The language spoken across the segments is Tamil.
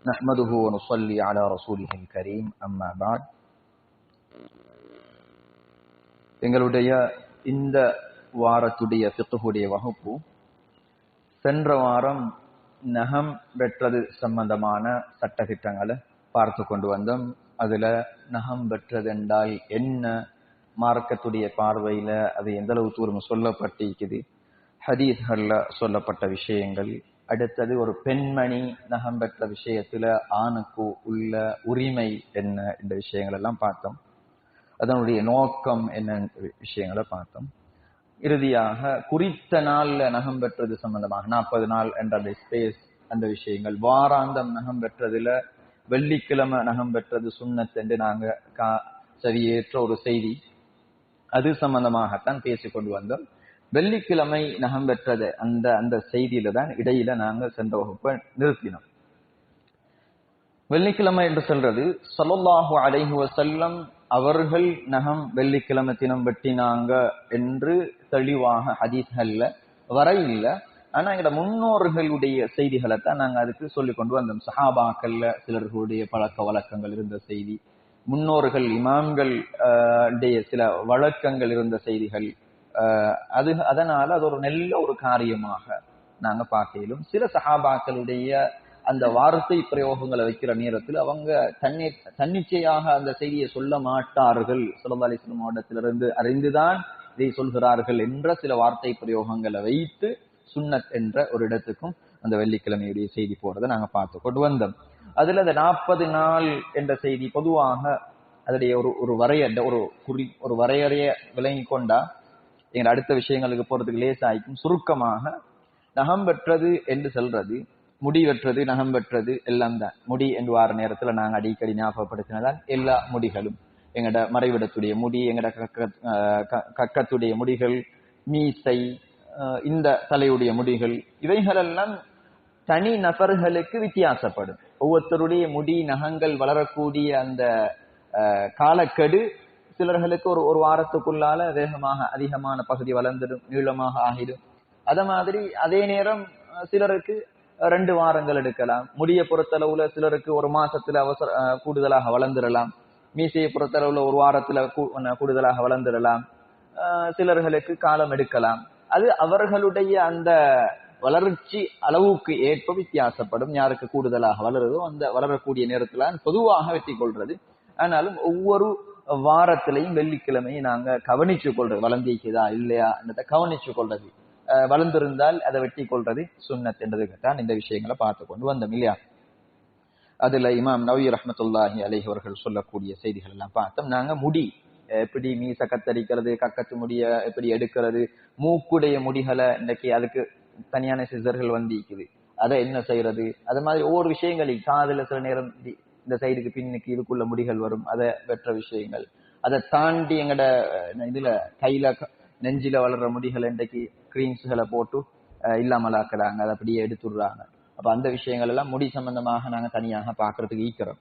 نحمده ونصلي على رسوله الكريم أما بعد எங்களுடைய இந்த வாரத்துடைய ஃபிக்ஹுடைய வகுப்பு சென்ற வாரம் நகம் வெற்றது சம்பந்தமான சட்டத்திட்டங்களை பார்த்து கொண்டு வந்தோம் அதுல நகம் வெற்றது என்றால் என்ன மார்க்கத்துடைய பார்வையில அது எந்த அளவு தூரம் சொல்லப்பட்டிருக்குது ஹதீஸ்கள்ல சொல்லப்பட்ட விஷயங்கள் அடுத்தது ஒரு பெண்மணி நகம் பெற்ற விஷயத்துல ஆணுக்கு உள்ள உரிமை என்ன இந்த விஷயங்கள் எல்லாம் பார்த்தோம். அதனுடைய நோக்கம் என்ன விஷயங்களை பார்த்தோம். இறுதியாக குறித்த நாள்ல நகம் பெற்றது சம்பந்தமாக நாற்பது நாள் என்ற அந்த ஸ்பேஸ் அந்த விஷயங்கள். வாராந்தம் நகம் பெற்றதுல வெள்ளிக்கிழமை நகம் பெற்றது சுண்ணத் என்று நாங்க சரியேற்ற ஒரு செய்தி. அது சம்பந்தமாகத்தான் பேசிக்கொண்டு வந்தோம். வெள்ளிக்கிழமை நகம் பெற்றது. அந்த அந்த செய்தியில தான் இடையில நாங்க சென்ற வகுப்பை நிறுத்தினோம். வெள்ளிக்கிழமை என்று சொல்றது சலல்லாஹு அடைகுவ வசல்லம் அவர்கள் நகம் வெள்ளிக்கிழமை தினம் வெட்டினாங்க என்று தெளிவாக ஹதீஸ்கள்ல வர இல்லை ஆனா எங்களோட முன்னோர்களுடைய செய்திகளை தான் நாங்க அதுக்கு சொல்லி கொண்டு வந்தோம். சஹாபாக்கள்ல சிலர்களுடைய பழக்க வழக்கங்கள் இருந்த செய்தி முன்னோர்கள் இமாம்கள் சில வழக்கங்கள் இருந்த செய்திகள் அது அதனால அது ஒரு நல்ல ஒரு காரியமாக நாங்க பார்க்கலும் சில சஹாபாக்களுடைய அந்த வார்த்தை பிரயோகங்களை வைக்கிற நேரத்தில் அவங்க தன்னி தன்னிச்சையாக அந்த செய்தியை சொல்ல மாட்டார்கள். சுல்லா அலிஸ்லாம் மாவட்டத்திலிருந்து அறிந்துதான் இதை சொல்கிறார்கள் என்ற சில வார்த்தை பிரயோகங்களை வைத்து சுன்னத் என்ற ஒரு இடத்துக்கும் அந்த வெள்ளிக்கிழமையுடைய செய்தி போறதை நாங்க பார்த்து கொண்டு வந்தோம். அதுல அந்த நாற்பது நாள் என்ற செய்தி பொதுவாக அதனுடைய ஒரு ஒரு வரைய ஒரு குறி ஒரு வரையறைய விளங்கி கொண்டா எங்க அடுத்த விஷயங்களுக்கு போறதுக்கு லேசாய்க்கும் சுருக்கமாக நகம் பெற்றது என்று சொல்றது முடி வெற்றது நகம் பெற்றது எல்லாம் தான். முடி என்று வார நேரத்துல நாங்க அடிக்கடி ஞாபகப்படுத்தினதான் எல்லா முடிகளும் எங்கட மறைவிடத்துடைய முடி எங்கட கக்கத்துடைய முடிகள் மீசை இந்த தலையுடைய முடிகள் இவைகளெல்லாம் தனி நபர்களுக்கு வித்தியாசப்படும். ஒவ்வொருத்தருடைய முடி நகங்கள் வளரக்கூடிய அந்த காலக்கெடு சிலர்களுக்கு ஒரு ஒரு வாரத்துக்குள்ளால வேகமாக அதிகமான பகுதி வளர்ந்துடும் நீளமாக ஆகிடும். அத மாதிரி அதே நேரம் சிலருக்கு ரெண்டு வாரங்கள் எடுக்கலாம். முடிய பொறுத்தளவுல சிலருக்கு ஒரு மாசத்துல அவசர கூடுதலாக வளர்ந்துடலாம். மீசையை பொறுத்தளவுல ஒரு வாரத்துல கூடுதலாக வளர்ந்துடலாம். சிலர்களுக்கு காலம் எடுக்கலாம். அது அவர்களுடைய அந்த வளர்ச்சி அளவுக்கு ஏற்ப வித்தியாசப்படும். யாருக்கு கூடுதலாக வளருதோ அந்த வளரக்கூடிய நேரத்துல பொதுவாக வெற்றி கொள்றது. ஆனாலும் ஒவ்வொரு வாரத்திலையும் வெள்ளிக்கிழமையும் நாங்க கவனிச்சு கொள்றது. வளர்ந்திக்குதா இல்லையா என்றதை கவனிச்சு கொள்றது. வளர்ந்திருந்தால் அதை வெட்டி கொள்றது சுண்ணத் என்றதுக்கு இந்த விஷயங்களை பார்த்து கொண்டு வந்தோம் இல்லையா? அதுல இமாம் நவி ரஹமத்துல்லாஹி அலஹி அவர்கள் சொல்லக்கூடிய செய்திகள் எல்லாம் பார்த்தோம். நாங்க முடி எப்படி மீச கத்தரிக்கிறது கக்கத்து முடிய எப்படி எடுக்கிறது மூக்குடைய முடிகளை இன்னைக்கு அதுக்கு தனியான சிசர்கள் வந்திக்குது. அதை என்ன செய்யறது? அது மாதிரி ஒவ்வொரு விஷயங்களையும் காதுல சில நேரம் இந்த சைடுக்கு பின்னுக்கு இதுக்குள்ள முடிகள் வரும். அதை வெற்ற விஷயங்கள். அதை தாண்டி எங்கட இதுல கையில நெஞ்சில வளர்ற முடிகள் இன்றைக்கு கிரீம்ஸ்களை போட்டு இல்லாமல் ஆக்குறாங்க. அதை அப்படியே எடுத்துடுறாங்க. அப்ப அந்த விஷயங்கள் எல்லாம் முடி சம்பந்தமாக நாங்க தனியாக பாக்குறதுக்கு ஈக்கிறோம்.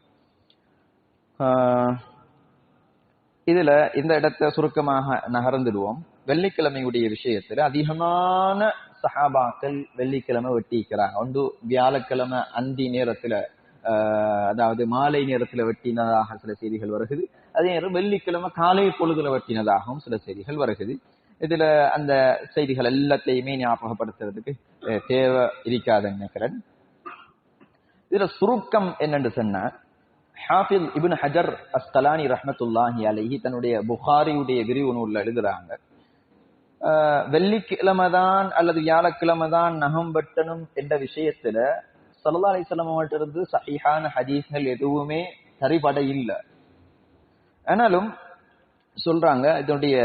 இதுல இந்த இடத்த சுருக்கமாக நகர்ந்துடுவோம். வெள்ளிக்கிழமையுடைய விஷயத்துல அதிகமான சஹாபாக்கள் வெள்ளிக்கிழமை வெட்டிக்கிறாங்க. ஒன்று வியாழக்கிழமை அந்தி நேரத்துல அதாவது மாலை நேரத்துல வெட்டினதாக சில செய்திகள் வருகிறது. அதே நேரம் வெள்ளிக்கிழமை காலை பொழுதுல வெட்டினதாகவும் சில செய்திகள் வருகிறது. இதுல அந்த செய்திகள் எல்லாத்தையுமே ஞாபகப்படுத்துறதுக்கு தேவை இருக்காதுன்னு நினைக்கிறேன். இதுல சுருக்கம் என்னன்னு சொன்னா ஹாஃபில் இபின் ஹஜர் அஸ்கலானி ரஹமத்துல்லாஹி அலஹி தன்னுடைய புகாரியுடைய விரிவு நூல்ல எழுதுறாங்க. வெள்ளிக்கிழமை தான் அல்லது வியாழக்கிழமை தான் நகம் வெட்டணும் என்ற விஷயத்துல சல்லா அலிஸ்லாம் இருந்து சஹிஹான ஹதீஸ்கள் எதுவுமே சரிபட இல்லை. ஆனாலும் சொல்றாங்க இதனுடைய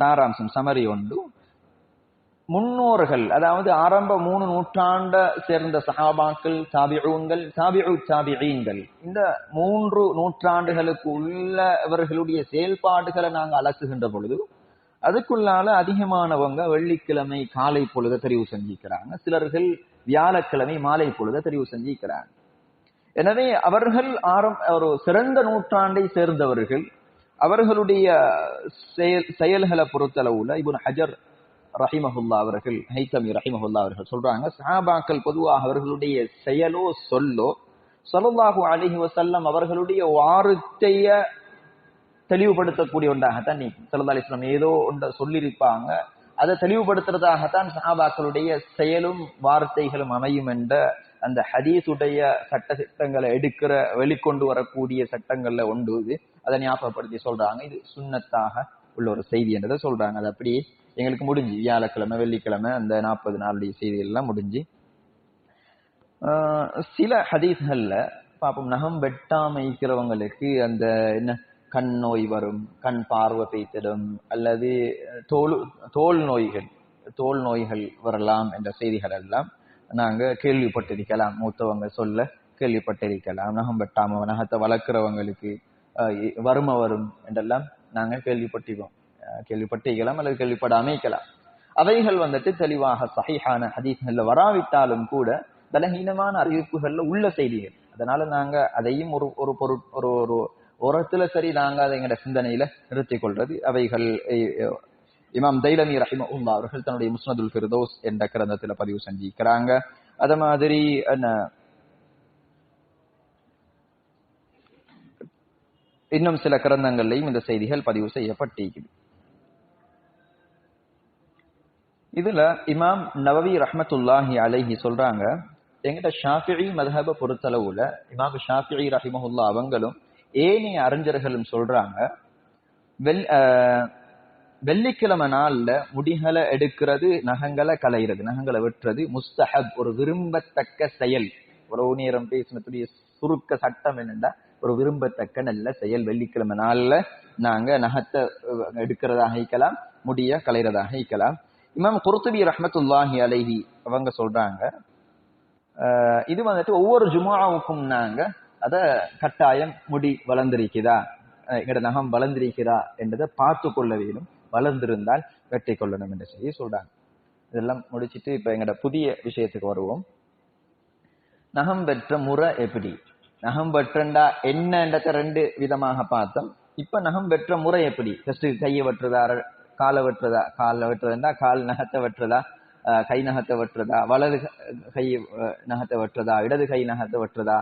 சாராம்சம் சமரி ஒன்று. முன்னோர்கள் அதாவது ஆரம்ப மூணு நூற்றாண்ட சேர்ந்த சஹாபாக்கள் தாபிஊன்கள் தாபிஉ தாபிஈன்கள் இந்த மூன்று நூற்றாண்டுகளுக்கு உள்ளவர்களுடைய செயல்பாடுகளை நாங்க அலசுகின்ற பொழுது அதுக்குள்ளால அதிகமானவங்க வெள்ளிக்கிழமை காலை பொழுத தெரிவு செஞ்சிக்கிறாங்க. சிலர்கள் வியாழக்கிழமை மாலை பொழுத தெரிவு செஞ்சிக்கிறாங்க. எனவே அவர்கள் ஆரம் ஒரு சிறந்த நூற்றாண்டை சேர்ந்தவர்கள் அவர்களுடைய செயல் செயல்களை பொறுத்தளவுல இபுன் ஹஜர் ரஹிமஹுல்லா அவர்கள் ஹைத்தமி ரஹிமஹுல்லா அவர்கள் சொல்றாங்க சஹாபாக்கள் பொதுவாக அவர்களுடைய செயலோ சொல்லோ ஸல்லல்லாஹு அலைஹி வசல்லம் அவர்களுடைய வார்த்தைய தெளிவுபடுத்தக்கூடிய ஒன்றாகத்தான் நீ சல்லா அலிஸ்லாம் ஏதோ ஒன்றை சொல்லியிருப்பாங்க. அதை தெளிவுபடுத்துறதாகத்தான் சஹாபாக்களுடைய செயலும் வார்த்தைகளும் அமையும் என்ற அந்த ஹதீஸுடைய சட்ட திட்டங்களை எடுக்கிற வெளிக்கொண்டு வரக்கூடிய சட்டங்கள்ல ஒன்று இது. அதை ஞாபகப்படுத்தி சொல்றாங்க. இது சுண்ணத்தாக உள்ள ஒரு செய்தி என்றதை சொல்றாங்க. அது அப்படியே எங்களுக்கு முடிஞ்சு. வியாழக்கிழமை வெள்ளிக்கிழமை அந்த நாற்பது நாளுடைய செய்திகள் எல்லாம் முடிஞ்சு. ஆஹ் சில ஹதீஸ்கள்ல பாப்போம் நகம் வெட்டாமைக்கிறவங்களுக்கு அந்த என்ன கண் நோய் வரும் கண் பார்வை பெய்த்திடும் அல்லது தோல் தோல் நோய்கள் தோல் நோய்கள் வரலாம் என்ற செய்திகள் எல்லாம் நாங்கள் கேள்விப்பட்டிருக்கலாம். மூத்தவங்க சொல்ல கேள்விப்பட்டிருக்கலாம். நகம் வெட்டாம நகத்தை வளர்க்குறவங்களுக்கு வறுமை வரும் என்றெல்லாம் நாங்கள் கேள்விப்பட்டிருக்கோம். கேள்விப்பட்டிருக்கலாம் அல்லது கேள்விப்படாம இருக்கலாம். அவைகள் வந்துட்டு தெளிவாக சஹீஹான ஹதீஸ்கள்ல வராவிட்டாலும் கூட பலஹீனமான அறிவிப்புகள்ல உள்ள செய்திகள். அதனால நாங்க அதையும் ஒரு ஒரு பொருட் ஒரு ஒரு ஓரத்துல சரி நாங்க அதை எங்களோட சிந்தனையில நிறுத்திக் கொள்றது. அவைகள் இமாம் தைலமி ரஹிமஹுல்லா அவர்கள் தன்னுடைய முஸ்னதுல் ஃபிர்தோஸ் என்ற கிரந்தத்துல பதிவு செஞ்சிருக்கிறாங்க. அத மாதிரி இன்னும் சில கிரந்தங்கள்லையும் இந்த செய்திகள் பதிவு செய்யப்பட்டிருக்குது. இதுல இமாம் நவவி ரஹமத்துல்லாஹி அலைஹி சொல்றாங்க எங்கிட்ட ஷாஃபிஇ மதஹப பொறுத்தளவுல இமாம் ஷாஃபிஇ ரஹிமஹுல்லா அவங்களும் ஏனைய அறிஞர்களும் சொல்றாங்க வெள் வெள்ளிக்கிழமை நாள்ல முடிகளை எடுக்கிறது நகங்களை களைகிறது நகங்களை வெட்டுறது முஸ்தஹப் ஒரு விரும்பத்தக்க செயல். உறவு நேரம் பேசினத்துடைய சுருக்க சட்டம் என்னண்டா ஒரு விரும்பத்தக்க நல்ல செயல். வெள்ளிக்கிழமை நாள்ல நாங்க நகத்தை எடுக்கிறதாக இருக்கலாம் முடிய களையிறதாக இருக்கலாம். இமாம் குருத்துபி ரஹமத்துல்லாஹி அலைஹி அவங்க சொல்றாங்க இது வந்துட்டு ஒவ்வொரு ஜுமாவுக்கும் நாங்க அத கட்டாயம் முடி வளர்ந்திருக்குதா அஹ், எங்கட நகம் வளர்ந்திருக்கிறா என்றதை பார்த்து கொள்ள வேணும் வளர்ந்திருந்தால் வெட்டி கொள்ளணும் என்று சொல்லி சொல்றாங்க. இதெல்லாம் முடிச்சிட்டு இப்ப எங்கட புதிய விஷயத்துக்கு வருவோம். நகம் பெற்ற முறை எப்படி? நகம் பெற்றண்டா என்னன்றத ரெண்டு விதமாக பார்த்தோம். இப்ப நகம் பெற்ற முறை எப்படி? ஃபர்ஸ்ட் கையை வெட்டுறதா காலை வெட்டுறதா காலை வெட்டுறதா கால் நகத்தை வெட்டுறதா அஹ், கை நகத்தை வெட்டுறதா வலது கை நகத்தை வெட்டுறதா இடது கை நகத்தை வெட்டுறதா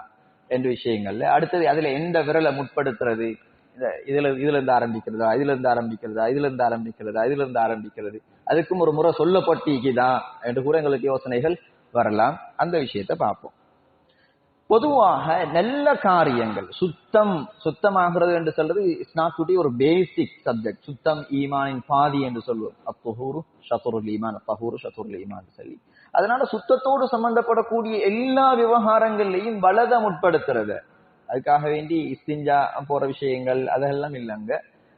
என்ற விஷயங்கள்ல. அடுத்தது அதுல எந்த விரலை முற்படுத்துறது? இந்த இதுல இதுல இருந்து ஆரம்பிக்கிறதா? இதுல இருந்து ஆரம்பிக்கிறதா? இதுல இருந்து ஆரம்பிக்கிறதா? இதுல இருந்து ஆரம்பிக்கிறது? அதுக்கும் ஒரு முறை சொல்லப்பட்டிக்குதான் என்று கூட எங்களுக்கு யோசனைகள் வரலாம். அந்த விஷயத்தை பார்ப்போம். பொதுவாக நல்ல காரியங்கள் சுத்தம் சுத்தமாகிறது என்று சொல்றது இட்ஸ் நாட் டுடே ஒரு பேசிக் சப்ஜெக்ட் சுத்தம் ஈமானின் பாதி என்று சொல்வோம். அத்துஹூரு ஷத்துருல் ஈமான் தஹூரு ஷத்துருல் ஈமான் சொல்லி. அதனால சுத்தத்தோடு சம்பந்தப்படக்கூடிய எல்லா விவகாரங்கள்லையும் வலத முற்படுத்துறது. அதுக்காக வேண்டி இஸ்திஞ்சா போற விஷயங்கள் அதெல்லாம் இல்லைங்க.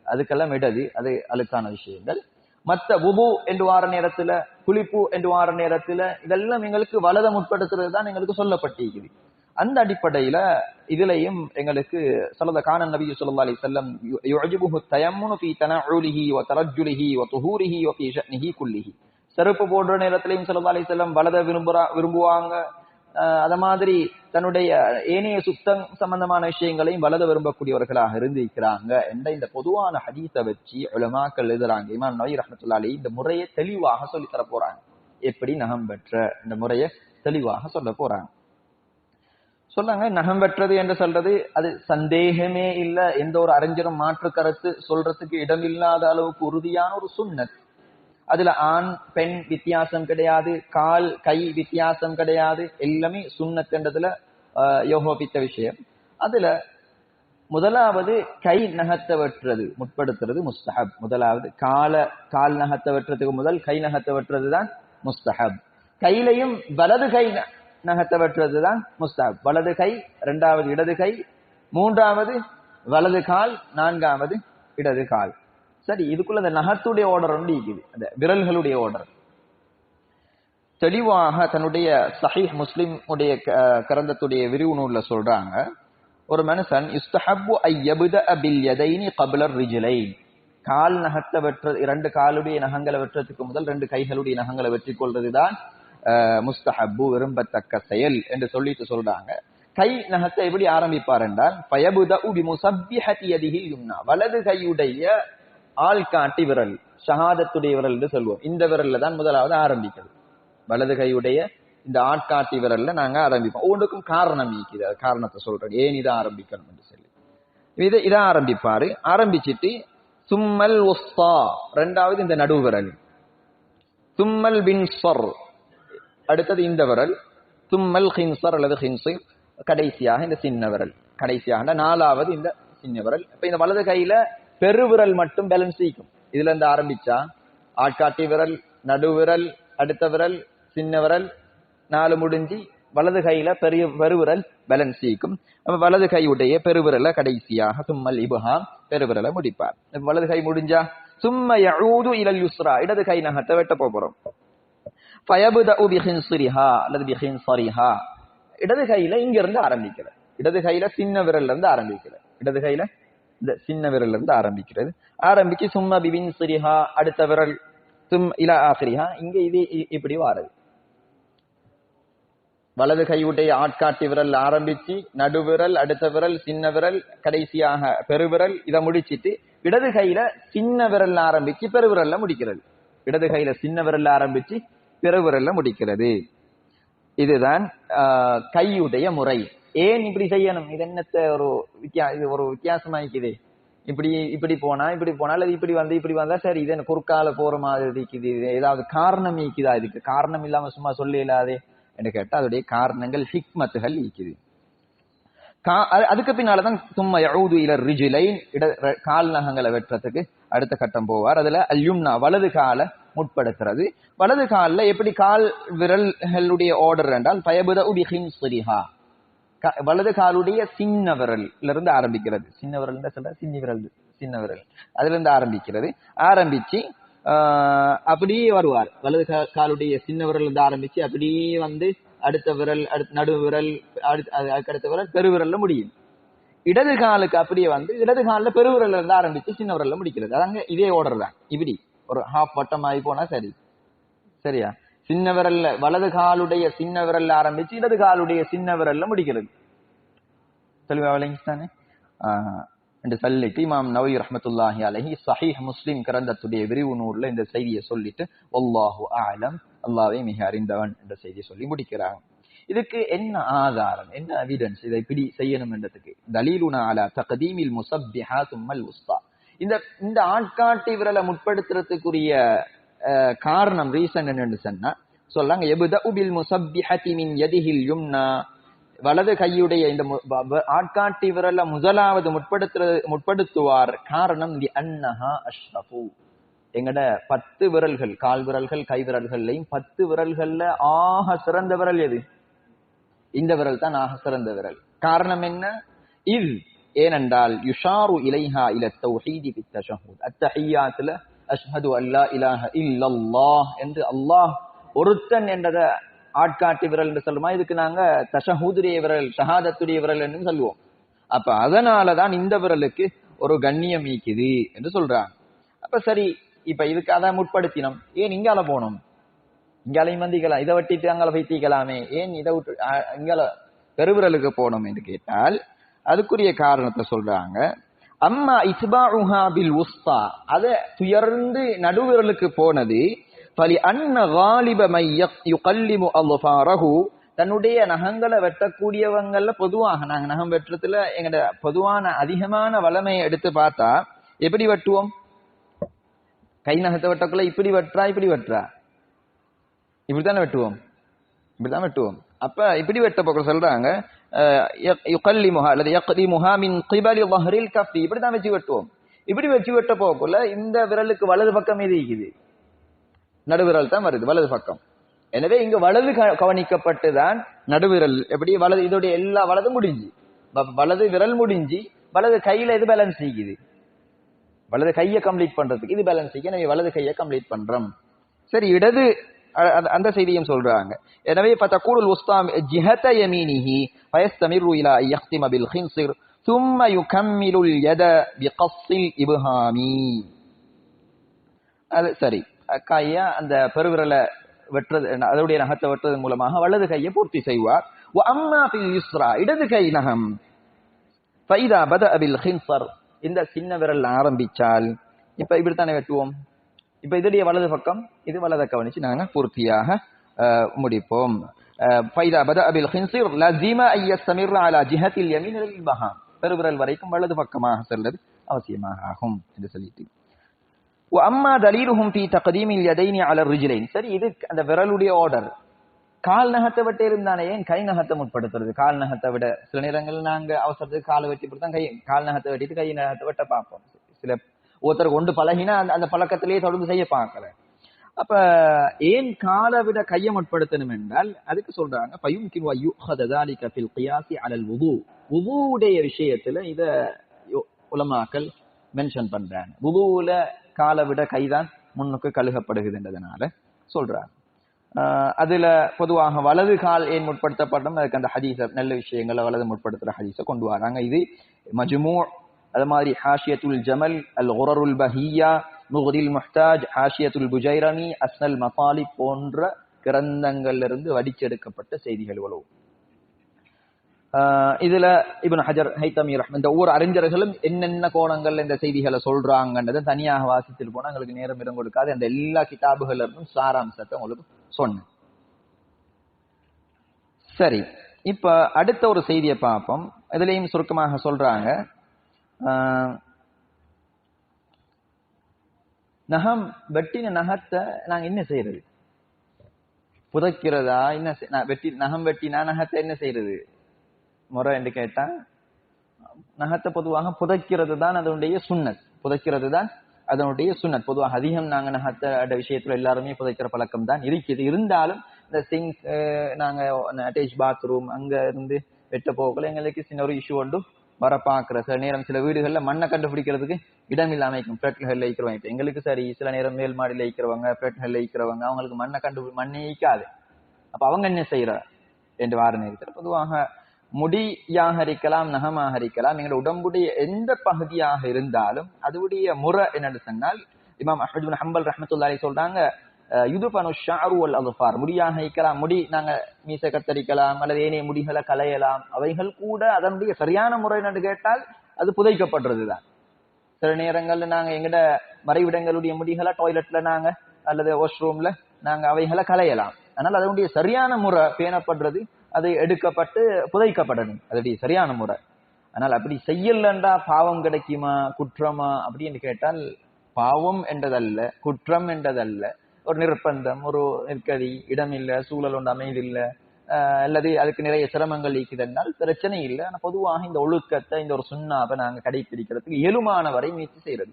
அதுக்கெல்லாம் இடது அது அழுக்கான விஷயங்கள். மத்த உபு என்று வார நேரத்துல குளிப்பு என்று வார நேரத்துல இதெல்லாம் எங்களுக்கு வலதை முற்படுத்துறது தான் எங்களுக்கு சொல்லப்பட்டிருக்குது. அந்த அடிப்படையில இதுலயும் எங்களுக்கு சொல்லத காண நபி சொல்லா அலி செல்லம் யுஜிபுஹு தயம்முனு ஃபீ தனஉலிஹி வ தரஜுலிஹி வ துஹூரிஹி வ ஃபீ ஷஅனிஹி குல்லிஹி. செருப்பு போடுற நேரத்திலையும் ஸல்லல்லாஹு அலி செல்லம் வலத விரும்புறா விரும்புவாங்க. அத மாதிரி தன்னுடைய ஏனைய சுத்தம் சம்பந்தமான விஷயங்களையும் வலத விரும்பக்கூடியவர்களாக இருந்திருக்கிறாங்க. என்ற இந்த பொதுவான ஹதீஸை வச்சு உலமாக்கள் எழுதுறாங்க. இமாம் நோய் ரஹ்மத்துல்லாஹி இந்த முறையை தெளிவாக சொல்லி தர போறாங்க. எப்படி நகம் பெற்ற இந்த முறையை தெளிவாக சொல்ல போறாங்க. சொன்னாங்க நகம் பெற்றது என்று சொல்றது அது சந்தேகமே இல்ல. எந்த ஒரு அறிஞரும் மாற்று கருத்து சொல்றதுக்கு இடமில்லாத அளவுக்கு உறுதியான ஒரு சுண்ணத். அதுல ஆண் பெண் வித்தியாசம் கிடையாது கால் கை வித்தியாசம் கிடையாது எல்லாமே சுண்ணத்துன்றதுல யோகோபித்த விஷயம். அதுல முதலாவது கை நகத்தை வெட்டுறது முற்படுத்துறது முஸ்தஹப். முதலாவது கால கால் நகத்தை வெட்டுறதுக்கு முதல் கை நகத்தை வெட்டுறது தான் முஸ்தஹப். கையிலையும் வலது கை ந- நகத்தை வெட்டுறது தான் முஸ்தஹப். வலது கை இரண்டாவது இடது கை மூன்றாவது வலது கால் நான்காவது இடது கால். சரி இதுக்குள்ள இந்த நகத்துடைய ஆர்டர் ஒன்று இருக்குது. அந்த விரல்களுடைய ஆர்டர் தெளிவாக தன்னுடைய சஹீஹ் முஸ்லிம் உடைய க- கிரந்தத்துடைய விரிவு நூல்ல சொல்றாங்க ஒரு மனுஷன் இஸ்தஹப்பு ஐயபுத அபில் எதைனி கபிலர் ரிஜிலைன். கால் நகத்தை வெற்ற இரண்டு காலுடைய நகங்களை வெட்டுறதுக்கு முதல் ரெண்டு கைகளுடைய நகங்களை வெற்றி கொள்றதுதான் அஹ், முஸ்தஹப்பு விரும்பத்தக்க செயல் என்று சொல்லிட்டு சொல்றாங்க. கை நகத்தை எப்படி ஆரம்பிப்பார் என்றால் பயபுத உபி முசப்பிஹதி யதிஹில் யும்னா. வலது கையுடைய ஆள் காட்டி விரல் ஷஹாதத்துடைய விரல் என்று சொல்லுவோம் இந்த விரல்ல தான் முதலாவது ஆரம்பிக்கிறது. வலது கையுடைய இந்த ஆட்காட்டி விரல்ல நாங்க ஆரம்பிப்போம். ஒவ்வொன்றுக்கும் காரணம் இருக்குது காரணத்தை சொல்றேன் ஏன் இதை ஆரம்பிக்கணும் என்று சொல்லி. இதை இதை ஆரம்பிப்பாரு. ஆரம்பிச்சிட்டு சும்மல் ஒஸ்தா ரெண்டாவது இந்த நடு விரல். தும்மல் பின் சொர். அடுத்தது இந்த விரல். தும்மல் ஹின்சர் அல்லது ஹின்சிர் கடைசியாக இந்த சின்ன விரல். கடைசியாக நாலாவது இந்த சின்ன விரல். இப்ப இந்த வலது கையில பெருவிரல் மட்டும் பேலன்ஸ் ஈக்கும் இதுல இருந்து ஆரம்பிச்சா ஆட்காட்டி விரல் நடுவிரல் அடுத்த விரல் சின்ன விரல் நாலு முடிஞ்சு வலது கையில பெரிய பெருவிரல் பேலன்ஸ் ஈக்கும் அப்ப வலது கையுடைய பெருவிரலை கடைசியாக சும்மல் இபுஹா பெருவிரலை முடிப்பார். வலது கை முடிஞ்சா சும்ம ஊது இலல் யுஸ்ரா இடது கை நகத்தை வெட்ட போறோம். ஃபயபுதஉ பிஹின்சிரிஹா அல்லது பிஹின்சரிஹா இடது கையில இங்க இருந்து ஆரம்பிக்கிறது. இடது கையில சின்ன விரல்ல இருந்து ஆரம்பிக்கிறது. இடது கையில இந்த சின்ன விரல்ல இருந்து ஆரம்பிக்கிறது. ஆரம்பிச்சு சும்மா பிபின் சிரிஹா அடுத்த விரல் சும் இல ஆசிரியா இங்க இது இ- இப்படி வாரது. வலது கையுடைய ஆட்காட்டி விரல் ஆரம்பிச்சு நடுவிரல் அடுத்த விரல் சின்ன விரல் கடைசியாக பெருவிரல் இதை முடிச்சிட்டு இடது கையில சின்ன விரல் ஆரம்பிச்சு பெருவிரல்ல முடிக்கிறது. இடது கையில சின்ன விரல் ஆரம்பிச்சு பெருவிரல்ல முடிக்கிறது. இதுதான் ஆஹ், கையுடைய முறை. ஏன் இப்படி செய்யணும்? இது என்னத்த ஒரு வித்தியா இது ஒரு வித்தியாசமா இருக்குது இப்படி இப்படி போனா இப்படி போனா அல்லது இப்படி வந்து இப்படி வந்தா சரி இது என்ன குறுக்கால போற மாதிரி இருக்குது இது ஏதாவது காரணம் இருக்குதா இதுக்கு காரணம் இல்லாம சும்மா சொல்லி இல்லாதே என்று கேட்டா அதோடைய காரணங்கள் ஹிக்மத்துகள் இருக்குது கா- அது- அதுக்கு பின்னாலதான் சும்மா யஊது இல ரிஜிலைன் இட கால் நகங்களை வெட்டுறதுக்கு அடுத்த கட்டம் போவார். அதுல அல்யும்னா வலது காலை முற்படுத்துறது. வலது காலில் எப்படி கால் விரல்களுடைய ஆர்டர் என்றால் பயபுத உபிஹின் சுரிஹா வலது காலுடைய சின்ன விரல்ல இருந்து ஆரம்பிக்கிறது. சின்ன விரல் சொல்ற சின்ன விரல் சின்ன விரல் அதுல இருந்து ஆரம்பிக்கிறது. ஆரம்பிச்சு ஆஹ், அப்படியே வருவார். வலது காலுடைய சின்ன விரல் இருந்து ஆரம்பிச்சு அப்படியே வந்து அடுத்த விரல் அடுத்த நடு விரல் அடுத்த அதுக்கு அடுத்த விரல் பெருவிரல்ல முடியும். இடது காலுக்கு அப்படியே வந்து இடது காலில் பெருவிரல்ல இருந்து ஆரம்பிச்சு சின்ன விரல்ல முடிக்கிறது அதாங்க இதே ஓடுறதா தான். இப்படி. ஒரு ஹாஃப் வட்டம் ஆகி போனா சரி. சரியா? சின்ன விரல்ல வலது காலுடைய சின்ன விரல்ல ஆரம்பிச்சு இடது காலுடைய சின்ன விரல்ல முடிக்கிறது. தெளிவா ஆஹ் என்று சொல்லிட்டு இமாம் நவி ரஹமத்துல்லாஹி அலஹி சஹீஹ் முஸ்லிம் கிரந்தத்துடைய விரிவு நூல்ல இந்த செய்தியை சொல்லிட்டு ஒல்லாஹு ஆலம் அல்லாவே மிக அறிந்தவன் என்ற செய்தியை சொல்லி முடிக்கிறாங்க. இதுக்கு என்ன ஆதாரம் என்ன எவிடன்ஸ் இதை பிடி செய்யணும் என்றதுக்கு? தலீலுனா அலா தகதீமில் முசப்பிஹா தும்மல் உஸ்தா. இந்த இந்த ஆட்காட்டி விரலை முற்படுத்துறதுக்குரிய காரணம் ரீசன் என்னன்னு சொன்னா சொல்லாங்க எபுதஉ உபில் முசப்பிஹதி மின் யதிஹில் யும்னா. வலது கையுடைய இந்த ஆட்காட்டி விரல முதலாவது முற்படுத்துறது முற்படுத்துவார். காரணம் தி அன்னஹா அஷ்ரஃபு. எங்கட பத்து விரல்கள் கால் விரல்கள் கை விரல்கள்லையும் பத்து விரல்கள்ல ஆக சிறந்த விரல் எது? இந்த விரல் தான் ஆக சிறந்த விரல். காரணம் என்ன? இது ஏனென்றால் யுஷாரு இலைஹா இல தௌஹீதி பித் தஷஹுத். அத்தஹியாத்துல அஷ்ஹது அல்லா இலாஹ இல்லல்லாஹ் என்று அல்லாஹ் ஒருத்தன் என்றதை ஆட்காட்டி விரல் என்று சொல்லுமா? இதுக்கு நாங்க தஷஹூதுடைய விரல் ஷஹாதத்துடைய விரல் என்று சொல்லுவோம். அப்ப அதனாலதான் இந்த விரலுக்கு ஒரு கண்ணியம் ஈக்குது என்று சொல்றாங்க. அப்ப சரி இப்ப இதுக்கு அதை முற்படுத்தினோம். ஏன் இங்கால போனோம்? இங்காலையும் வந்திக்கலாம் இதை வட்டிட்டு அங்கால வைத்திக்கலாமே ஏன் இதை விட்டு இங்கால பெருவிரலுக்கு போனோம் என்று கேட்டால் அதுக்குரிய காரணத்தை சொல்றாங்க. அம்மா இஸ்பாஉஹா பில் உஸ்தா அதை துயர்ந்து நடுவிரலுக்கு போனது. பலி அன்ன காலிப மை யுகல்லிமு அல்ஃபாரஹு. தன்னுடைய நகங்களை வெட்டக்கூடியவங்கள்ல பொதுவாக நாங்கள் நகம் வெட்டுறதுல எங்கட பொதுவான அதிகமான வளமையை எடுத்து பார்த்தா எப்படி வெட்டுவோம்? கை நகத்தை வெட்டக்குள்ள இப்படி வெட்டுறா இப்படி வெட்டுறா. இப்படித்தானே வெட்டுவோம்? இப்படிதான் வெட்டுவோம். அப்ப இப்படி வெட்ட பக்கம் சொல்றாங்க. யுகல்லிமுஹா அல்லது யக்திமுஹா மின் கிபலி வஹ்ரில் கஃபி இப்படிதான் வச்சு வெட்டுவோம் இப்படி வச்சு வெட்ட போக்குள்ள இந்த விரலுக்கு வலது பக்கம் இது இருக்குது நடுவிரல் தான் வருது வலது பக்கம் எனவே இங்க வலது க- கவனிக்கப்பட்டுதான் நடுவிரல் எப்படி வலது இதோடைய எல்லா வலது முடிஞ்சு வ- வலது விரல் முடிஞ்சு வலது கையில இது பேலன்ஸ் செய்யுது வலது கையை கம்ப்ளீட் பண்றதுக்கு இது பேலன்ஸ் செய்ய எனவே வலது கையை கம்ப்ளீட் பண்றோம் சரி இடது அந்த- அந்த செய்தியும் சொல்றாங்க எனவே فتقول الوسطى جهة يمينه فيستمر إلى أن يختم بالخنصر ثم يكمل اليد بقص الإبهام அது சரி கையா அந்த பெருவிரலை வெட்டுறது அதோடைய நகத்தை வெட்டுறது மூலமாக வலது கையை பூர்த்தி செய்வார் அம்மா பில் யுஸ்ரா இடது கை நகம் ஃபைதா பத அபில் ஹின்சர் இந்த சின்ன விரல் ஆரம்பிச்சால் இப்ப இப்படித்தானே வெட்டுவோம் இப்ப இதோடைய வலது பக்கம் இது வலத கவனிச்சு நாங்கள் பூர்த்தியாக முடிப்போம். ஃபைதா பத அபில் பெருவிரல் வரைக்கும் வலது பக்கமாக செல்வது அவசியமாக ஆகும் என்று சொல்லிட்டு. அம்மா தலீருஹும் பி தகதீமில் எதைனி அலர் ரிஜிலைன். சரி இது அந்த விரலுடைய ஆர்டர் கால் நகத்தை விட்டு இருந்தானே ஏன் கை நகத்தை முற்படுத்துறது? கால் நகத்தை விட சில நேரங்கள் நாங்க அவசரத்துக்கு காலை வெட்டி தான் கை கால் நகத்தை வெட்டிட்டு கை நகத்தை விட்ட பார்ப்போம். சில ஒருத்தர் கொண்டு பழகினா அந்த அந்த பழக்கத்திலேயே தொடர்ந்து செய்ய பார்க்கல. அப்ப ஏன் கால விட கையமட்படுத்தணும் என்றால் அதுக்கு சொல்றாங்க பயும்கின் யூஹதாலிக ஃபில் கியாசி அலல் உபு உபுடைய விஷயத்துல இத உலமாக்கல் மென்ஷன் பண்றாங்க. உபுவுல கால விட கைதான் முன்னுக்கு கழுகப்படுகுதுன்றதுனால சொல்றாங்க. அதுல பொதுவாக வலது கால் ஏன் முற்படுத்தப்படும் அதுக்கு அந்த ஹதீச நல்ல விஷயங்களை வலது முற்படுத்துற ஹதீஸை கொண்டு வராங்க. இது மஜ்மூ அது மாதிரி ஹாஷியத்துல் ஜமல் அல் உரருல் பஹியா முகதில் முஹ்தாஜ் ஹாஷியத்துல் புஜைரணி அஸ்னல் மசாலி போன்ற கிரந்தங்கள்ல இருந்து வடிச்செடுக்கப்பட்ட செய்திகள் இவ்வளவு. ஆஹ் இதுல இப்னு ஹஜர் ஹைத்தமி ரஹ்மன் இந்த ஒவ்வொரு அறிஞர்களும் என்னென்ன கோணங்கள்ல இந்த செய்திகளை சொல்றாங்கன்றதை தனியாக வாசித்துட்டு போனா எங்களுக்கு நேரம் இடம் கொடுக்காது. அந்த எல்லா கிதாபுகள்ல இருந்தும் சாராம்சத்தை உங்களுக்கு சொன்னேன். சரி இப்ப அடுத்த ஒரு செய்தியை பார்ப்போம். இதுலயும் சுருக்கமாக சொல்றாங்க. நகம் வெட்டின நகத்தை நாங்க என்ன செய்யறது புதைக்கிறதா? என்ன நான் வெட்டி நகம் வெட்டினா நகத்தை என்ன செய்யறது முறை என்று கேட்டா நகத்தை பொதுவாக புதைக்கிறது தான் அதனுடைய சுண்ணத். புதைக்கிறது தான் அதனுடைய சுண்ணத். பொதுவாக அதிகம் நாங்க நகத்தை விஷயத்துல எல்லாருமே புதைக்கிற பழக்கம் தான் இருக்குது. இருந்தாலும் இந்த சிங்க் நாங்க அட்டேச் பாத்ரூம் அங்க இருந்து வெட்ட போகல. எங்களுக்கு சின்ன ஒரு இஷ்யூ உண்டு. வர பாக்குற சில நேரம் சில வீடுகள்ல மண்ணை கண்டுபிடிக்கிறதுக்கு இடம் இல்லாமல் இருக்கும் பிளட்கள் வைக்கிறவங்க இப்போ எங்களுக்கு சரி சில நேரம் மேல் மாடியில் வைக்கிறவங்க பிளட்கள் வைக்கிறவங்க அவங்களுக்கு மண்ணை கண்டு மண்ணே ஈக்காது அப்ப அவங்க என்ன செய்யற? என்று வார நேரத்தில் பொதுவாக முடியாக இருக்கலாம் நகமாக இருக்கலாம். எங்களோட உடம்புடைய எந்த பகுதியாக இருந்தாலும் அதுடைய முறை என்னன்னு சொன்னால் இமாம் அஹமது ஹம்பல் ரஹமத்துல்லாரி சொல்றாங்க யுதுபனு ஷாரு அல் அதுஃபார் முடியாக இருக்கலாம். முடி நாங்க மீசை கத்தரிக்கலாம் அல்லது ஏனைய முடிகளை களையலாம். அவைகள் கூட அதனுடைய சரியான முறை என்று கேட்டால் அது புதைக்கப்படுறதுதான் சில நேரங்கள்ல நாங்க எங்கட மறைவிடங்களுடைய முடிகளை டாய்லெட்ல நாங்க அல்லது வாஷ்ரூம்ல நாங்க அவைகளை களையலாம். ஆனால் அதனுடைய சரியான முறை பேணப்படுறது அது எடுக்கப்பட்டு புதைக்கப்படணும் அதனுடைய சரியான முறை. ஆனால் அப்படி செய்யலன்றா பாவம் கிடைக்குமா? குற்றமா? அப்படின்னு கேட்டால் பாவம் என்றதல்ல குற்றம் என்றதல்ல. ஒரு நிர்பந்தம் ஒரு நெருக்கடி இடம் இல்லை சூழல் ஒன்று அமைதில்லை அல்லது அதுக்கு நிறைய சிரமங்கள் இருக்குதுன்னால் பிரச்சனை இல்லை. ஆனால் பொதுவாக இந்த ஒழுக்கத்தை இந்த ஒரு சுண்ணாவை நாங்கள் கடைபிடிக்கிறதுக்கு இயலுமான வரை முயற்சி செய்யறது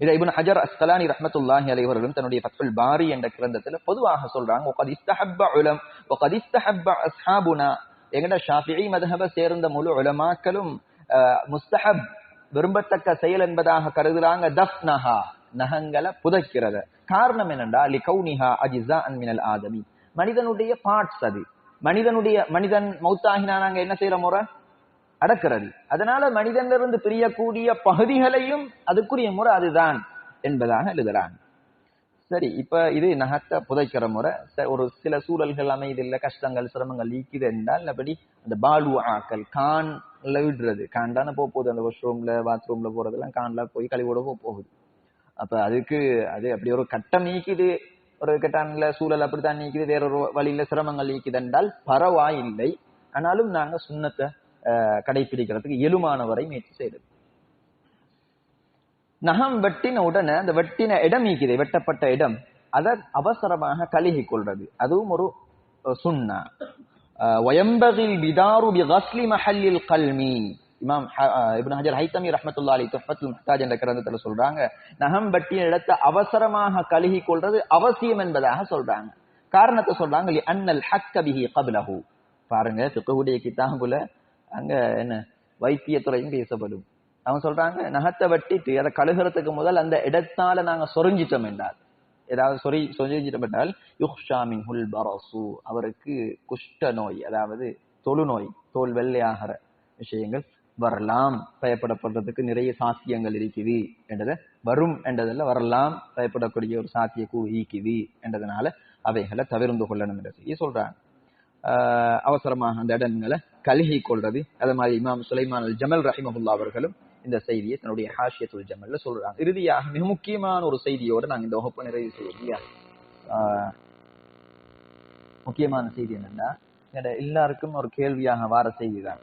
இதை இபின் ஹஜர் அஸ்தலானி ரஹமத்துல்லாஹி அலைவர்களும் தன்னுடைய பத்துல் பாரி என்ற கிரந்தத்துல பொதுவாக சொல்றாங்க. ஒகதிஸ்தஹப்ப உலம் ஒகதிஸ்தஹப்ப அஸ்ஹாபுனா. எங்கட ஷாஃபிஇ மதஹப சேர்ந்த முழு உலமாக்களும் முஸ்தஹப் விரும்பத்தக்க செயல் என்பதாக கருதுறாங்க. தஃப்னஹா. நகங்களை புதைக்கிறத. காரணம் என்னண்டா? லிகௌனிஹா அஜிசா அன்மினல் ஆதமி மனிதனுடைய பார்ட்ஸ் அது. மனிதனுடைய மனிதன் மௌத்தாகினா நாங்க என்ன செய்யற முறை? அடக்கிறது. அதனால மனிதன்ல இருந்து பிரியக்கூடிய பகுதிகளையும் அதுக்குரிய முறை அதுதான் என்பதாக எழுதுறாங்க. சரி இப்ப இது நகத்தை புதைக்கிற முறை. ஒரு சில சூழல்கள் அமைதில்ல கஷ்டங்கள் சிரமங்கள் நீக்குது என்றால் அப்படி அந்த பாலு ஆக்கல் கான்ல விடுறது. கான் தானே போக போகுது. அந்த வாஷ்ரூம்ல பாத்ரூம்ல போறதெல்லாம் கான்ல போய் கழிவோட போக போகுது. அப்ப அதுக்கு அது அப்படி ஒரு கட்டம் நீக்குது. ஒரு கட்டான்ல சூழல் அப்படித்தான் நீக்குது. வேற ஒரு வழியில சிரமங்கள் நீக்குது என்றால் பரவாயில்லை ஆனாலும் நாங்க சுண்ணத்தை கடைபிடிக்கிறதுக்கு இயலுமானவரை முயற்சி செய்யறது நகம் வெட்டின உடனே அந்த வெட்டின இடம் நீக்குது வெட்டப்பட்ட இடம். அதை அவசரமாக கழுகி கொள்றது அதுவும் ஒரு சுண்ணா. வயம்பகில் பிதாரு மஹல்லில் கல்மி. இமாம் இப்னு ஹஜர் ஹைத்தமி ரஹமத்துல்லா அலி துஹத்துல் முஹ்தாஜ் என்ற கிரந்தத்துல சொல்றாங்க நகம் பட்டிய இடத்தை அவசரமாக கழுகி கொள்றது அவசியம் என்பதாக சொல்றாங்க. காரணத்தை சொல்றாங்க லி அன்னல் ஹக்கபிஹி கபிலஹு. பாருங்க ஃபிக்ஹுடைய கிதாபுல அங்க என்ன வைத்தியத்துறையும் பேசப்படும். அவங்க சொல்றாங்க நகத்தை வெட்டிட்டு அதை கழுகுறதுக்கு முதல் அந்த இடத்தால நாங்க சொரிஞ்சிட்டோம் என்றால் ஏதாவது சொறி சொரிஞ்சிட்டப்பட்டால் யுஹ்ஷாமின் ஹுல் பரசு. அவருக்கு குஷ்ட நோய் அதாவது தொழுநோய் தோல் வெள்ளையாகிற விஷயங்கள் வரலாம் பயப்படப்படுறதுக்கு நிறைய சாத்தியங்கள் இருக்குது என்றதை வரும் என்றதில் வரலாம் பயப்படக்கூடிய ஒரு சாத்திய கூகிக்குது என்றதுனால அவைகளை தவிர்ந்து கொள்ளணும் என்று சொல்றாங்க. ஆஹ் அவசரமாக அந்த இடங்களை கழுகி கொள்றது. அது மாதிரி இமாம் சுலைமான் அல் ஜமல் ரஹிமஹுல்லா அவர்களும் இந்த செய்தியை தன்னுடைய ஹாஷியத்துல் ஜமல்ல சொல்றாங்க. இறுதியாக மிக முக்கியமான ஒரு செய்தியோட நாங்கள் இந்த வகுப்பு நிறைவு செய்வோம் இல்லையா ஆஹ் முக்கியமான செய்தி என்னன்னா எல்லாருக்கும் ஒரு கேள்வியாக வார செய்தி தான்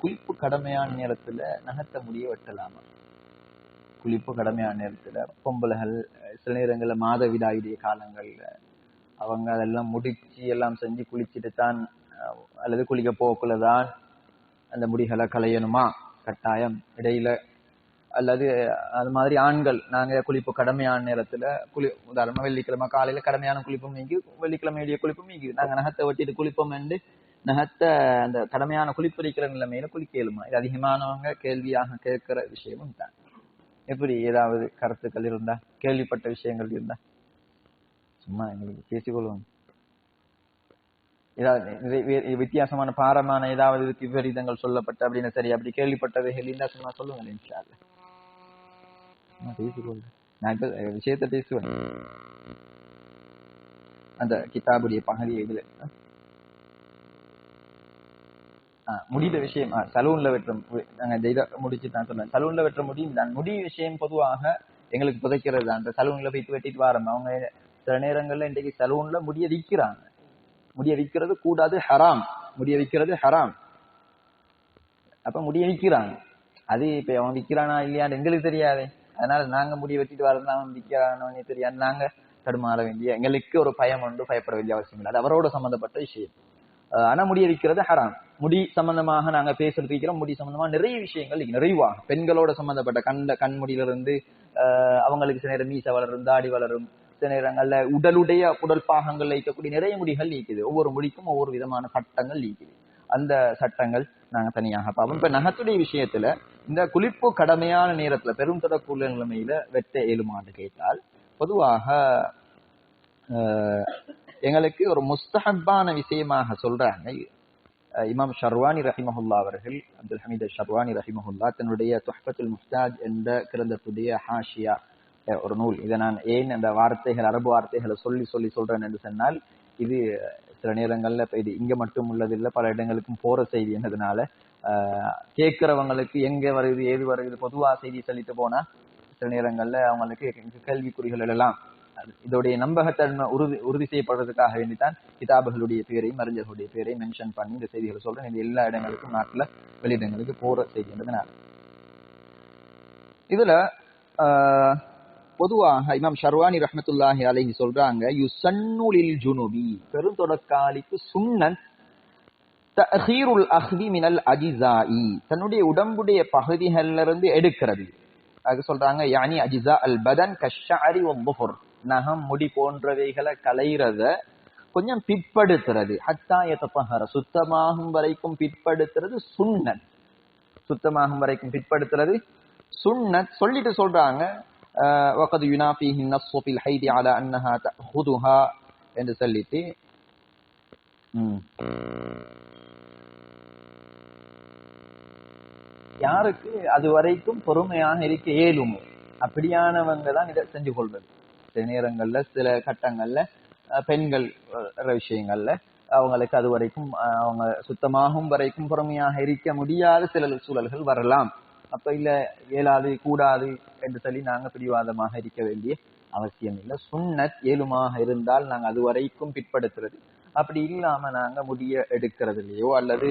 குளிப்பு கடமையான நேரத்துல நகர்த்த முடிய வெட்டலாமா? குளிப்பு கடமையான நேரத்துல பொம்பளைகள் சில நேரங்கள்ல மாதவிடாயுடைய காலங்கள்ல அவங்க அதெல்லாம் முடிச்சு எல்லாம் செஞ்சு குளிச்சுட்டு தான் அல்லது குளிக்க போக்குள்ளதான் அந்த முடிகளை களையணுமா? கட்டாயம். இடையில அல்லது அது மாதிரி ஆண்கள் நாங்க குளிப்பு கடமையான நேரத்துல குளி உதாரணமா வெள்ளிக்கிழமை காலையில கடமையான குளிப்பும் நீங்கி வெள்ளிக்கிழமை வெளிய குளிப்பும் நீங்கி நாங்க நகத்தை வெட்டிட்டு குளிப்போம் என்று நகத்தை அந்த கடமையான குளிப்பறிக்கிற நிலைமையில குளிக்க இயலுமா இது அதிகமானவங்க கேள்வியாக கேட்கிற விஷயமும் தான் எப்படி? ஏதாவது கருத்துக்கள் இருந்தா? கேள்விப்பட்ட விஷயங்கள் இருந்தா? சும்மா எங்களுக்கு பேசிக்கொள்வோம். ஏதாவது வித்தியாசமான பாரமான ஏதாவது விபரீதங்கள் சொல்லப்பட்ட அப்படின்னு சரி அப்படி கேள்விப்பட்டவைகள் இருந்தா சும்மா சொல்லுங்க இன்ஷா அல்லாஹ். நான் இப்ப விஷயத்த பேசுவேன். அந்த கிதாபுடைய பகுதியை இதுல முடித விஷயம் சலூன்ல வெட்டுற நாங்க இதை முடிச்சு தான் சொன்னேன். சலூன்ல வெட்டுற முடி தான் முடி விஷயம் பொதுவாக எங்களுக்கு புதைக்கிறது? அந்த சலூன்ல போயிட்டு வெட்டிட்டு வரோம்? அவங்க சில நேரங்கள்ல இன்றைக்கு சலூன்ல முடிய விக்கிறாங்க முடிய விக்கிறது கூடாது ஹராம். முடிய விக்கிறது ஹராம். அப்ப முடிய விக்கிறாங்க அது இப்ப அவன் விக்கிறானா இல்லையான்னு எங்களுக்கு தெரியாது. அதனால நாங்க முடிய வெட்டிட்டு வரது அவன் விக்கிறானோன்னு தெரியாது நாங்க தடுமாற வேண்டிய எங்களுக்கு ஒரு பயம் உண்டு பயப்பட வேண்டிய அவசியம் இல்லை. அது அவரோட சம்பந்தப்பட்ட விஷயம். ஆனா முடிய விக்கிறது ஹராம். முடி சம்பந்தமாக நாங்க பேசுறது இருக்கிறோம். முடி சம்பந்தமா நிறைய விஷயங்கள் நிறைவாகும். நிறைவா பெண்களோட சம்பந்தப்பட்ட கண்ட கண்முடியில இருந்து அவங்களுக்கு சில நேரம் மீச வளரும் தாடி வளரும். சில நேரங்கள்ல உடலுடைய உடல் பாகங்கள்ல இருக்கக்கூடிய நிறைய முடிகள் நீக்குது. ஒவ்வொரு முடிக்கும் ஒவ்வொரு விதமான சட்டங்கள் நீக்குது. அந்த சட்டங்கள் நாங்க தனியாக பார்ப்போம். இப்ப நகத்துடைய விஷயத்துல இந்த குளிப்பு கடமையான நேரத்துல பெரும் தொடர்புள்ள நிலைமையில வெட்ட இயலுமான்னு கேட்டால் பொதுவாக எங்களுக்கு ஒரு முஸ்தஹப்பான விஷயமாக சொல்றாங்க. இமாம் ஷர்வானி ரஹிமஹுல்லா அவர்கள் அப்துல் ஹமீத் ஷர்வானி ரஹிமஹுல்லா தன்னுடைய துஹ்பத்துல் முஸ்தாஜ் என்ற கிரந்தத்துடைய ஹாஷியா ஒரு நூல். இதை நான் ஏன் அந்த வார்த்தைகள் அரபு வார்த்தைகளை சொல்லி சொல்லி சொல்றேன் என்று சொன்னால் இது சில நேரங்கள்ல இது இங்க மட்டும் உள்ளதில்லை பல இடங்களுக்கும் போற செய்தி என்னதுனால கேட்கிறவங்களுக்கு எங்க வருது ஏது வருது பொதுவா செய்தி சொல்லிட்டு போனா சில நேரங்கள்ல அவங்களுக்கு கேள்விக்குறிகள் எல்லாம் இதோடைய நம்பகத்தன்மை உறுதி உறுதி செய்யப்படுறதுக்காக வேண்டித்தான் கிதாபுகளுடைய பேரையும் அறிஞர்களுடைய பேரையும் மென்ஷன் பண்ணி இந்த செய்திகளை சொல்றேன். இது எல்லா இடங்களுக்கும் நாட்டுல வெளியிடங்களுக்கு போற செய்தின்றதுனால இதுல பொதுவாக இமாம் ஷர்வானி ரஹமத்துல்லாஹி அலைஹி சொல்றாங்க யு சன்னுலில் ஜுனுபி பெருந்தொடக்காலிக்கு சுண்ணன் தஹீருல் அஹ்தி மினல் அஜிசாயி தன்னுடைய உடம்புடைய பகுதிகள்ல இருந்து எடுக்கிறது. அது சொல்றாங்க யானி அஜிசா அல் பதன் கஷாரி ஒம்புஹுர் நகம் முடி போன்றவைகளை களையிறத கொஞ்சம் பிற்படுத்துறது ஹத்தா எத்தப்பஹர சுத்தமாகும் வரைக்கும் பிற்படுத்துறது சுன்னத் சுத்தமாகும் வரைக்கும் பிற்படுத்துறது சுன்னத் சொல்லிட்டு சொல்றாங்க ஆஹ் وقد ينافيه النص في الحيض على انها تاخذها என்று சொல்லிட்டு ம். யாருக்கு அது வரைக்கும் பொறுமையாக இருக்க இயலுமோ அப்படியானவங்க தான் இதை செஞ்சு கொள்வது சில நேரங்கள்ல சில கட்டங்கள்ல பெண்கள் விஷயங்கள்ல அவங்களுக்கு அது வரைக்கும் அவங்க சுத்தமாகும் வரைக்கும் பொறுமையாக இருக்க முடியாத சில சூழல்கள் வரலாம். அப்ப இல்ல இயலாது கூடாது என்று சொல்லி நாங்க பிடிவாதமாக இருக்க வேண்டிய அவசியம் இல்லை. சுண்ணத் ஏழுமாக இருந்தால் நாங்க அது வரைக்கும் பிற்படுத்துறது. அப்படி இல்லாம நாங்க முடிய எடுக்கிறதுலயோ அல்லது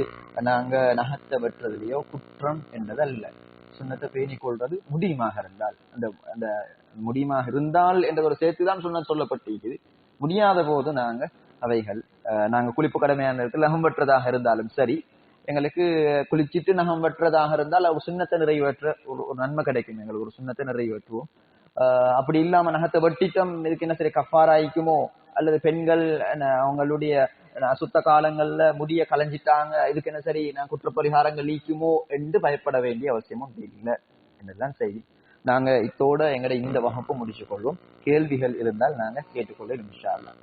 நாங்க நகத்தை வெட்டுறதுலயோ குற்றம் என்றதல்ல சுண்ணத்தை பேணிக் கொள்றது முடியுமாக இருந்தால் அந்த அந்த முடியுமா இருந்தால் என்ற ஒரு சேர்த்துதான் சொன்ன சொல்லப்பட்டிருக்குது. முடியாத போது நாங்க அவைகள் அஹ், நாங்க குளிப்பு கடமையான இடத்துல நகம் இருந்தாலும் சரி எங்களுக்கு குளிச்சிட்டு நகம் வெட்டுறதாக இருந்தால் ஒரு சுண்ணத்தை நிறைவேற்ற ஒரு ஒரு நன்மை கிடைக்கும். எங்களுக்கு ஒரு சுண்ணத்தை நிறைவேற்றுவோம் அப்படி இல்லாம நகத்தை வெட்டிட்டம் இதுக்கு என்ன சரி கஃபாராய்க்குமோ அல்லது பெண்கள் என்ன, அவங்களுடைய சுத்த அசுத்த காலங்கள்ல முடிய கலைஞ்சிட்டாங்க இதுக்கு என்ன சரி நான் குற்றப்பரிகாரங்கள் நீக்குமோ? என்று பயப்பட வேண்டிய அவசியமும் இல்லை. என்றுதான் செய்தி? நாங்க இத்தோட எங்கட இந்த வகுப்பு முடிச்சுக் கொள்வோம் கேள்விகள் இருந்தால் நாங்க கேட்டுக்கொள்ள இன்ஷா அல்லாஹ்